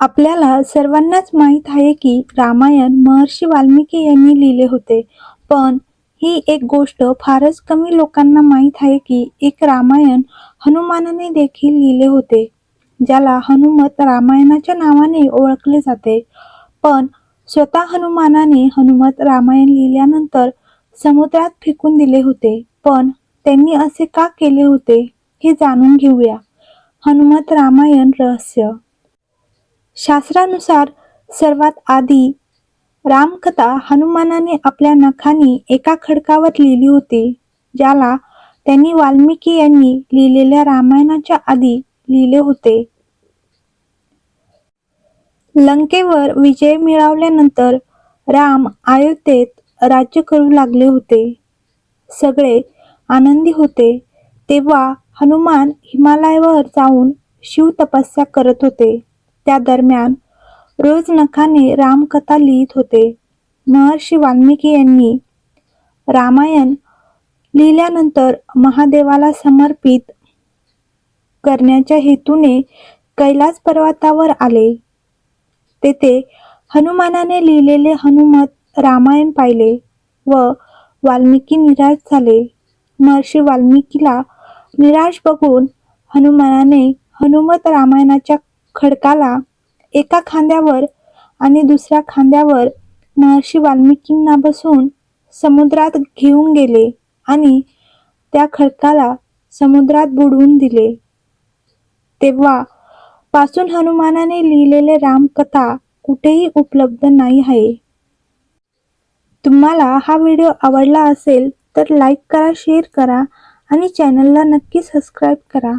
आपल्याला सर्वांनाच माहीत आहे की रामायण महर्षी वाल्मिकी यांनी लिहिले होते. पण ही एक गोष्ट फारच कमी लोकांना माहीत आहे की एक रामायण हनुमानाने देखील लिहिले होते ज्याला हनुमत रामायणाच्या नावाने ओळखले जाते. पण स्वतः हनुमानाने हनुमत रामायण लिहिल्यानंतर समुद्रात फेकून दिले होते. पण त्यांनी असे का केले होते हे जाणून घेऊया. हनुमत रामायण रहस्य शास्त्रानुसार सर्वात आधी रामकथा हनुमानाने आपल्या नखानी एका खडकावर लिहिली होती ज्याला त्यांनी वाल्मिकी यांनी लिहिलेल्या रामायणाच्या आधी लिहिले होते. लंकेवर विजय मिळवल्यानंतर राम अयोध्येत राज्य करू लागले होते. सगळे आनंदी होते तेव्हा हनुमान हिमालयावर जाऊन शिव तपस्या करत होते. त्या दरम्यान रोज नखाने रामकथा लिहित होते. महर्षी वाल्मिकी यांनी रामायण लिहिल्यानंतर महादेवाला समर्पित करण्याच्या हेतूने कैलास पर्वतावर आले. तेथे हनुमानाने लिहिलेले हनुमत रामायण पाहिले व वाल्मिकी निराश झाले. महर्षी वाल्मिकीला निराश बघून हनुमानाने हनुमत रामायणाच्या खडकाला एका खांद्यावर आणि दुसऱ्या खांद्यावर महर्षी वाल्मिकींना बसून समुद्रात घेऊन गेले आणि त्या खडकाला समुद्रात बुडवून दिले. तेव्हा पासून हनुमानाने लिहिलेले रामकथा कुठेही उपलब्ध नाही आहे. तुम्हाला हा व्हिडिओ आवडला असेल तर लाईक करा शेअर करा आणि चॅनलला नक्की सबस्क्राईब करा.